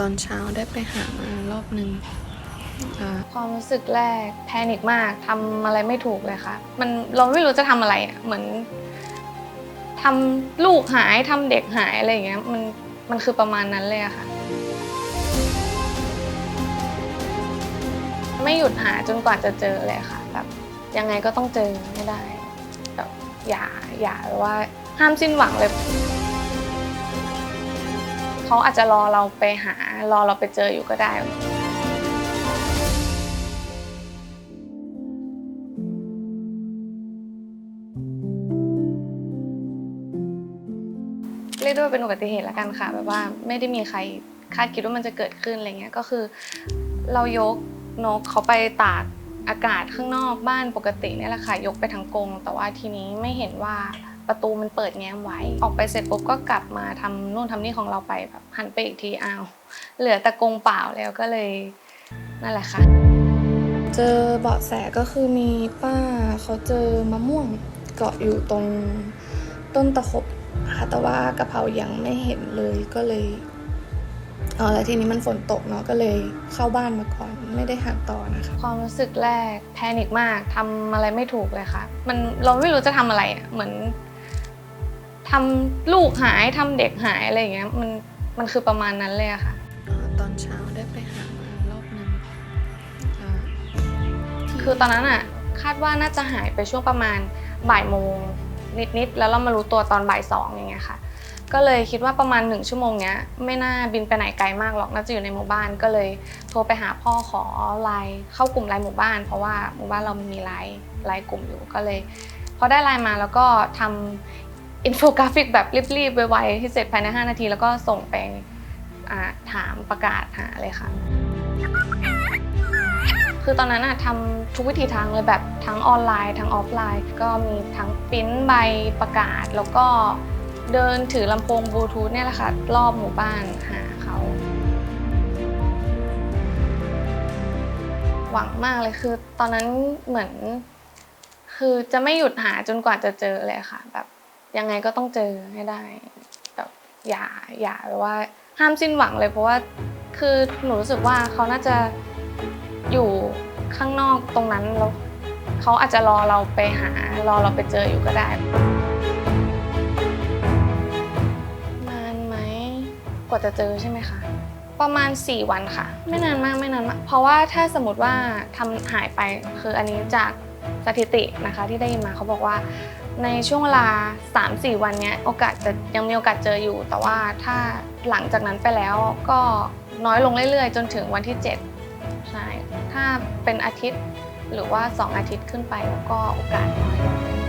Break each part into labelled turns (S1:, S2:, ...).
S1: ตอนเช้าได้ไปหามารอบหนึ่ง
S2: ความรู้สึกแรกแพนิคมากทำอะไรไม่ถูกเลยค่ะ มันเราไม่รู้จะทำอะไรเหมือนทำลูกหายทำเด็กหายอะไรอย่างเงี้ยมันมันคือประมาณนั้นเลยอะค่ะ ไม่หยุดหาจนกว่าจะเจอเลยค่ะแบบยังไงก็ต้องเจอไม่ได้แบบอย่าอย่าว่าห้ามสิ้นหวังเลย เขาอาจจะรอเราไปหารอเราไปเจออยู่ก็ได้ เรียกได้ว่าเป็นอุบัติเหตุแล้วกันค่ะ แบบว่าไม่ได้มีใครคาดคิดว่ามันจะเกิดขึ้นอะไรเงี้ยก็คือเรายกนกเขาไปตากอากาศข้างนอกบ้านปกติเนี่ยแหละค่ะยกไปทั้งกรงแต่ว่าทีนี้ไม่เห็นว่า ประตูมันเปิดแง้มไว้ ออกไปเสร็จปุ๊บก็กลับมาทำนู่นทำนี่ของเราไปแบบหันไปอีกทีอ้าวเหลือแต่กรงเปล่าแล้วก็เลยนั่นแหละค่ะ
S1: เจอเบาะแสก็คือมีป้าเขาเจอมะม่วงเกาะอยู่ตรงต้นตะขบนะคะแต่ว่ากะเพรายังไม่เห็นเลยก็เลยอ๋อแล้วทีนี้มันฝนตกเนาะก็เลยเข้าบ้านมาก่อนไม่ได้หาต่อนะคะ
S2: ความรู้สึกแรกแพนิคมากทำอะไรไม่ถูกเลยค่ะ มันเราไม่รู้จะทำอะไรอะเหมือน ทำลูกหายทำเด็กหายอะไรอย่างเงี้ยมันมันคือประมาณนั้นเลยอะค่ะ
S1: อ่าตอนเช้าได้ไปหามารอบหนึ่งอ่า
S2: คือตอนนั้นอะคาดว่าน่าจะหายไปช่วงประมาณบ่ายโมงนิดๆแล้วเรามารู้ตัวตอนบ่ายสองอย่างเงี้ยค่ะ ก็เลยคิดว่าประมาณหนึ่งชั่วโมงเนี้ยไม่น่าบินไปไหนไกลมากหรอกน่าจะอยู่ในหมู่บ้านก็เลยโทรไปหาพ่อขอไลน์เข้ากลุ่มไลน์หมู่บ้าน เพราะว่าหมู่บ้านเรามีไลน์ไลน์กลุ่มอยู่ก็เลยพอได้ไลน์มาแล้วก็ทำ อินโฟกราฟิกแบบรีบๆไวๆที่เสร็จภายใน 5 นาที แล้วก็ส่งไปถามประกาศหาเลยค่ะ คือตอนนั้นอะทำทุกวิธีทางเลยแบบทั้งออนไลน์ ทั้งออฟไลน์ ก็มีทั้งปริ้นใบประกาศ แล้วก็เดินถือลำโพงบลูทูธเนี่ยแหละค่ะ รอบหมู่บ้านหาเขา หวังมากเลยคือ ตอนนั้นเหมือน คือจะไม่หยุดหาจนกว่าจะเจอเลยค่ะแบบ ยังไงก็ต้องเจอให้ได้แบบอย่าอย่าแบบว่าห้ามสิ้นหวังเลยเพราะว่าคือหนูรู้สึกว่าเขาน่าจะอยู่ข้างนอกตรงนั้นแล้วเขาอาจจะรอเราไปหารอเราไปเจออยู่ก็ได้ นานไหมกว่าจะเจอใช่ไหมคะ ประมาณ 4 วันค่ะ ไม่นานมากไม่นานมากเพราะว่าถ้าสมมติว่าทำหายไปคืออันนี้จากสถิตินะคะที่ได้ยินมาเขาบอกว่า ในช่วงเวลา 3-4 วันเนี้ยโอกาสจะยังมีโอกาสเจออยู่ แต่ว่าถ้าหลังจากนั้นไปแล้วก็น้อยลงเรื่อยๆ จนถึงวันที่ 7 ใช่ ถ้าเป็นอาทิตย์หรือว่า 2 อาทิตย์ขึ้นไปแล้วก็โอกาสน้อยลงเรื่อย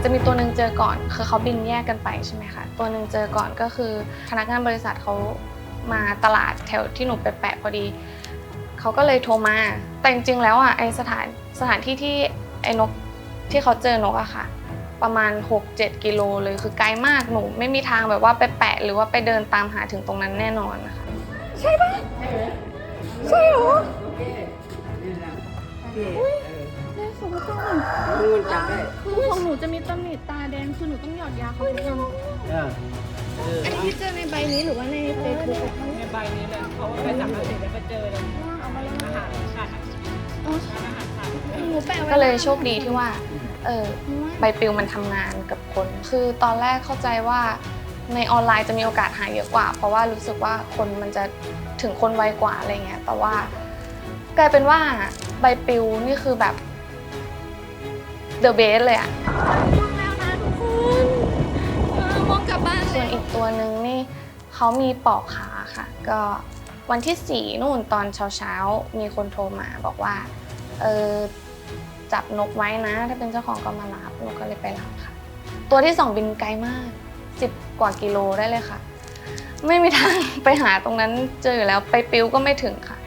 S2: ๆจะมีตัวหนึ่งเจอก่อนคือเขาบินแยกกันไปใช่ไหมคะตัวหนึ่งเจอก่อนก็คือพนักงานบริษัทเขามาตลาดแถวที่หนูไปแปะพอดี เขาก็เลยโทรมา แต่จริงๆแล้วอะไอสถานสถานที่ที่ไอ้นกที่เขาเจอนกอะค่ะ ประมาณ 6-7 กิโลเลยคือไกลมากหนูไม่มีทางแบบว่าไปแปะ หรือว่าไปเดินตามหาถึงตรงนั้นแน่นอนนะคะ
S3: นู่นจับได้
S1: คือของหนูจะมีตำหนิตาแดงคือหนูต้องหยอดยาเขาทุกวัน
S3: เออเออ
S1: อันนี้ที่เจอในใบนี้หรือว่าในเฟซบุ๊ก
S4: ในใบนี้เลยเพราะว่าไปจับมาเสร็จแล้วก็เจอเลย หารขาด
S1: หนูแปะไว้
S2: ก็เลยโชคดีที่ว่า เออใบปลิวมันทำงานกับคน คือตอนแรกเข้าใจว่าในออนไลน์จะมีโอกาสหายเยอะกว่า เพราะว่ารู้สึกว่าคนมันจะถึงคนไวกว่าอะไรเงี้ย แต่ว่ากลายเป็นว่าใบปลิวนี่คือแบบเดอะเบสเลยอะ
S1: มองแล้วนะทุกคนเออมองกลับบ้าน
S2: ส่วนอีกตัวหนึ่งนี่เขามีปอกขาค่ะ ก็ วันที่สี่นู่นตอนเช้าๆ มีคนโทรมาบอกว่า เออจับนกไว้นะ ถ้าเป็นเจ้าของก็มารับหนูก็เลยไปรับค่ะ ตัวที่สองบินไกลมากสิบกว่ากิโลได้เลยค่ะ ไม่มีทางไปหาตรงนั้นเจออยู่แล้วไปปิวก็ไม่ถึงค่ะ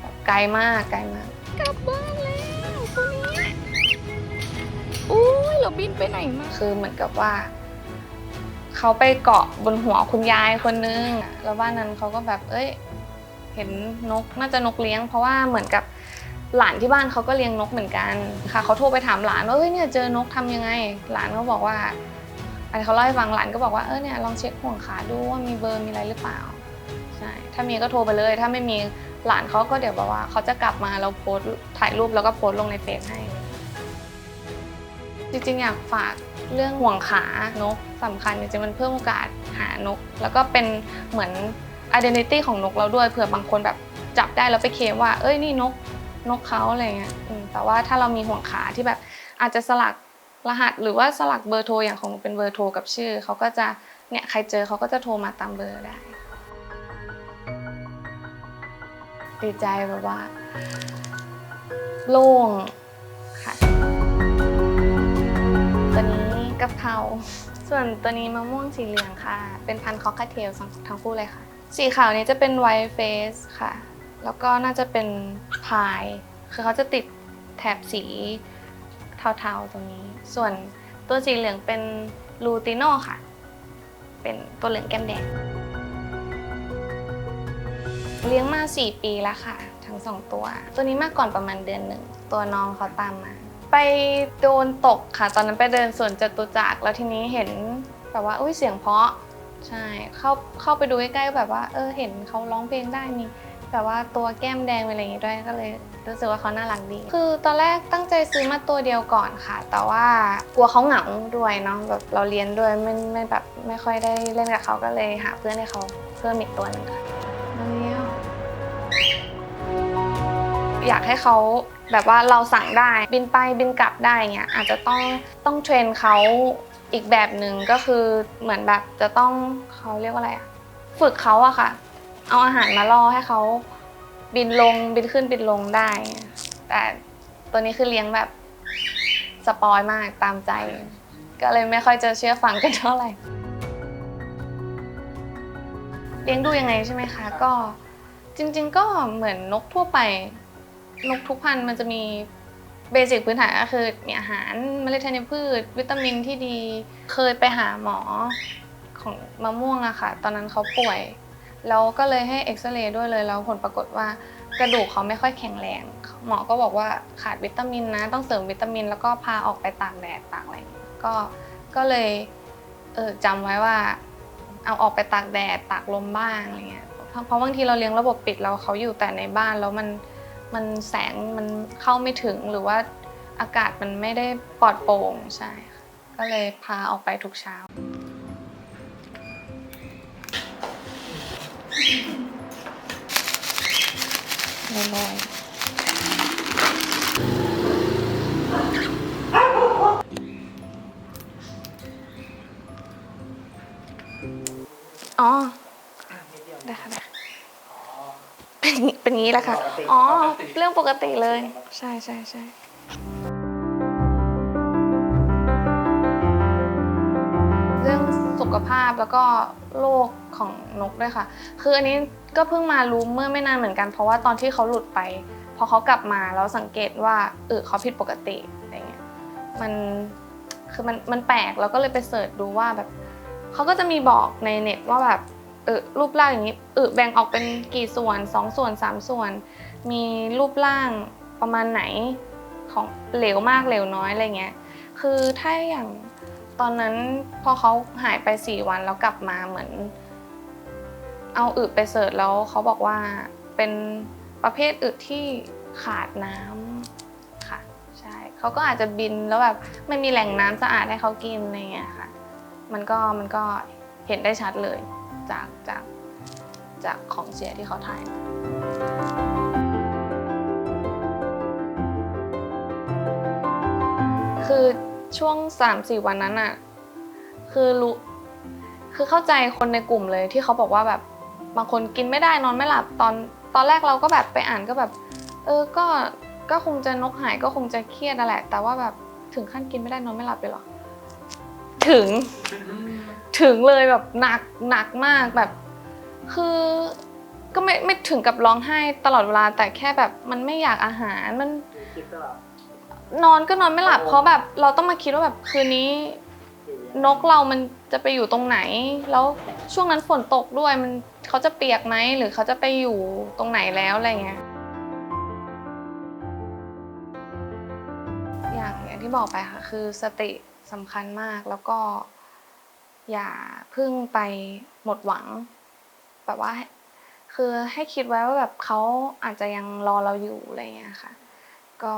S2: แบบไกลมากไกลมาก
S1: กลับบ้านแล้วตัวนี้อุ้ยเราบินไปไหนมา
S2: คือเหมือนกับว่าเขาไปเกาะบนหัวคุณยายคนนึงแล้วบ้านนั้นเขาก็แบบเอ้ย เห็นนกน่าจะนกเลี้ยง เพราะว่าเหมือนกับหลานที่บ้านเขาก็เลี้ยงนกเหมือนกันค่ะ เขาโทรไปถามหลานว่าเฮ้ยเนี่ยเจอนกทำยังไง หลานเขาบอกว่าอันเขาเล่าให้ฟังหลานก็บอกว่าเออเนี่ยลองเช็คห่วงขาดูว่ามีเบอร์มีอะไรหรือเปล่าใช่ถ้ามีก็โทรไปเลย ถ้าไม่มีหลานเขาก็เดี๋ยวบอกว่าเขาจะกลับมาเราโพสถ่ายรูปแล้วก็โพสลงในเฟซให้ จริงๆอยากฝากเรื่องห่วงขานกสำคัญจริงๆมันเพิ่มโอกาสหานก แล้วก็เป็นเหมือน identity ของนกเราด้วยเผื่อบางคนแบบจับได้แล้วไปเคลมว่า เอ้ยนี่นกนกเขาอะไรเงี้ยอืมแต่ว่าถ้าเรามีห่วงขาที่แบบอาจจะสลักรหัส หรือว่าสลักเบอร์โทรอย่างของหนูเป็นเบอร์โทรกับชื่อเขาก็จะเนี่ยใครเจอเขาก็จะโทรมาตามเบอร์ได้ดีใจแบบว่า โล่งค่ะตัวนี้กะเพราส่วนตัวนี้มะม่วงสีเหลืองค่ะ เป็นพันธุ์คอคคาเทลทั้งคู่เลยค่ะ สีขาวนี้จะเป็นไวท์เฟสค่ะ แล้วก็น่าจะเป็นพาย คือเขาจะติดแถบสีเทาๆตรงนี้ ส่วนตัวสีเหลืองเป็นลูติโน่ค่ะ เป็นตัวเหลืองแก้มแดง เลี้ยงมา 4 ปีแล้วค่ะ ทั้งสองตัว ตัวนี้มาก่อนประมาณเดือนหนึ่ง ตัวน้องเขาตามมา ไปโดนตกค่ะ ตอนนั้นไปเดินสวนจตุจักรแล้วทีนี้เห็นแบบว่าอุ้ยเสียงเพราะ ใช่เข้าเข้าไปดูใกล้ๆก็แบบว่า เออเห็นเขาร้องเพลงได้มีแบบว่าตัวแก้มแดงอะไรอย่างงี้ด้วยก็เลยรู้สึกว่าเขาน่ารักดี คือตอนแรกตั้งใจซื้อมาตัวเดียวก่อนค่ะ แต่ว่ากลัวเขาเหงาด้วยเนาะแบบเราเรียนด้วยไม่ไม่แบบไม่ค่อยได้เล่นกับเขาก็เลยหาเพื่อนให้เขาเพิ่มอีกตัวหนึงค่ะมาเลี้ยวอยากให้เขาแบบว่าเราสั่งได้บินไปบินกลับได้เงี้ยอาจจะต้องต้องเทรนเขา อีกแบบหนึ่งก็คือเหมือนแบบจะต้องเขาเรียกว่าอะไรอะฝึกเขาอะค่ะ เอาอาหารมาล่อให้เขาบินลงบินขึ้นบินลงได้ แต่ตัวนี้คือเลี้ยงแบบสปอยมากตามใจ ก็เลยไม่ค่อยจะเชื่อฟังกันเท่าไหร่เลี้ยงดูยังไงใช่ไหมคะ ก็จริง ๆ ก็เหมือนนกทั่วไป นกทุกพันธุ์มันจะมี เบสิกพื้นฐานก็คือมีอาหารเมล็ดธัญพืช วิตามินที่ดีเคยไปหาหมอของมะม่วงอะค่ะ ตอนนั้นเขาป่วยแล้วก็เลยให้เอ็กซเรย์ด้วยเลยแล้วผลปรากฏว่ากระดูกเขาไม่ค่อยแข็งแรง หมอก็บอกว่าขาดวิตามินนะ ต้องเสริมวิตามิน แล้วก็พาออกไปตากแดดตากอะไรก็ก็เลยเออจำไว้ว่า เอาออกไปตากแดดตากลมบ้างอะไรเงี้ยเพราะเพราบางทีเราเลี้ยงระบบปิดแล้วเขาอยู่แต่ในบ้านแล้วมัน มันแสงมันเข้าไม่ถึงหรือว่าอากาศมันไม่ได้ปลอดโปร่งใช่ค่ะก็เลยพาออกไปทุกเช้า ลอยๆอ๋อ ได้ค่ะได้ค่ะ เป็นอย่างงี้เป็นอย่างนี้แหละค่ะ อ๋อ เรื่องปกติเลย ใช่ใช่ใช่เรื่องสุขภาพแล้วก็โรคของนกด้วยค่ะ คืออันนี้ก็เพิ่งมารู้เมื่อไม่นานเหมือนกัน เพราะว่าตอนที่เขาหลุดไป พอเขากลับมาแล้วสังเกตว่าเออเขาผิดปกติอะไรเงี้ย มันคือมันมันแปลกแล้วก็เลยไปเสิร์ชดูว่าแบบเขาก็จะมีบอกในเน็ตว่าแบบเออรูปร่างอย่างนี้เออแบ่งออกเป็นกี่ส่วนสองส่วนสามส่วน มีรูปร่างประมาณไหนของเหลวมากเหลวน้อยอะไรเงี้ยคือถ้าอย่างตอนนั้นพอเขาหายไปสี่วันแล้วกลับมาเหมือน เอาอึไปเสิร์ชแล้วเขาบอกว่าเป็นประเภทอึที่ขาดน้ำค่ะใช่เขาก็อาจจะบินแล้วแบบไม่มีแหล่งน้ำสะอาดให้เขากินอะไรเงี้ยค่ะ มันก็มันก็เห็นได้ชัดเลย จากจากจากของเสียที่เขาถ่ายคือช่วงสามสี่วันนั้นอะคือรู้คือเข้าใจคนในกลุ่มเลยที่เขาบอกว่าแบบบางคนกินไม่ได้นอนไม่หลับตอนตอนแรกเราก็แบบไปอ่านก็แบบ เออก็ก็คงจะนกหายก็คงจะเครียดนั่นแหละ แต่ว่าแบบถึงขั้นกินไม่ได้นอนไม่หลับเลยหรอ ถึงถึงเลยแบบหนักหนักมากแบบ คือก็ไม่ไม่ถึงกับร้องไห้ตลอดเวลาแต่แค่แบบมันไม่อยากอาหารมัน นอนก็นอนไม่หลับ เพราะแบบเราต้องมาคิดว่าแบบคืนนี้นกเรามันจะไปอยู่ตรงไหน แล้วช่วงนั้นฝนตกด้วยมันเขาจะเปียกไหมหรือเขาจะไปอยู่ตรงไหนแล้วอะไรเงี้ยอย่างอย่างที่บอกไปค่ะคือสติ สำคัญมาก แล้วก็อย่าพึ่งไปหมดหวัง แบบว่า คือให้คิดไว้ว่าแบบเขาอาจจะยังรอเราอยู่อะไรอย่างเงี้ยค่ะ ก็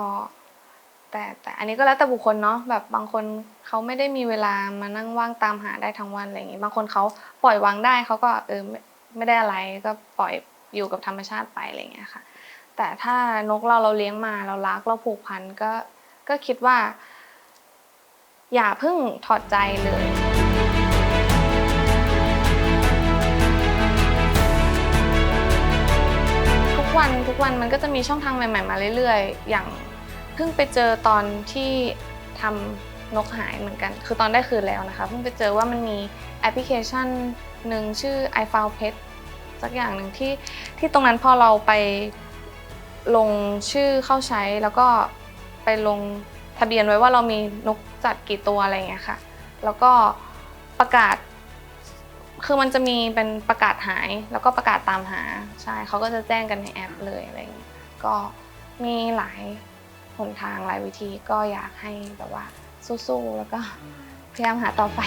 S2: แต่แต่อันนี้ก็แล้วแต่บุคคลเนาะแบบบางคนเขาไม่ได้มีเวลามานั่งว่างตามหาได้ทั้งวันอะไรอย่างงี้บางคนเขาปล่อยวางได้เขาก็เออไม่ไม่ได้อะไรก็ปล่อยอยู่กับธรรมชาติไปอะไรอย่างเงี้ยค่ะ แต่ถ้านกเราเราเลี้ยงมาเรารักเราผูกพันก็ก็คิดว่า อย่าเพิ่งถอดใจเลยทุกวันทุกวันมันก็จะมีช่องทางใหม่ ๆ มาเรื่อยๆ อย่างเพิ่งไปเจอตอนที่ทำนกหายเหมือนกัน คือตอนได้คืนแล้วนะคะเพิ่งไปเจอว่ามันมีแอปพลิเคชันหนึ่งชื่อ i f o u n d Pet สักอย่างหนึ่งที่ที่ตรงนั้นพอเราไปลงชื่อเข้าใช้แล้วก็ไปลง ทะเบียนไว้ว่าเรามีนกจัดกี่ตัวอะไรอย่างเงี้ยค่ะ แล้วก็ประกาศ คือมันจะมีเป็นประกาศหาย แล้วก็ประกาศตามหา ใช่เขาก็จะแจ้งกันในแอปเลยอะไรอย่างนี้ก็มีหลายหนทางหลายวิธีก็อยากให้แบบว่าสู้ๆแล้วก็พยายามหาต่อไป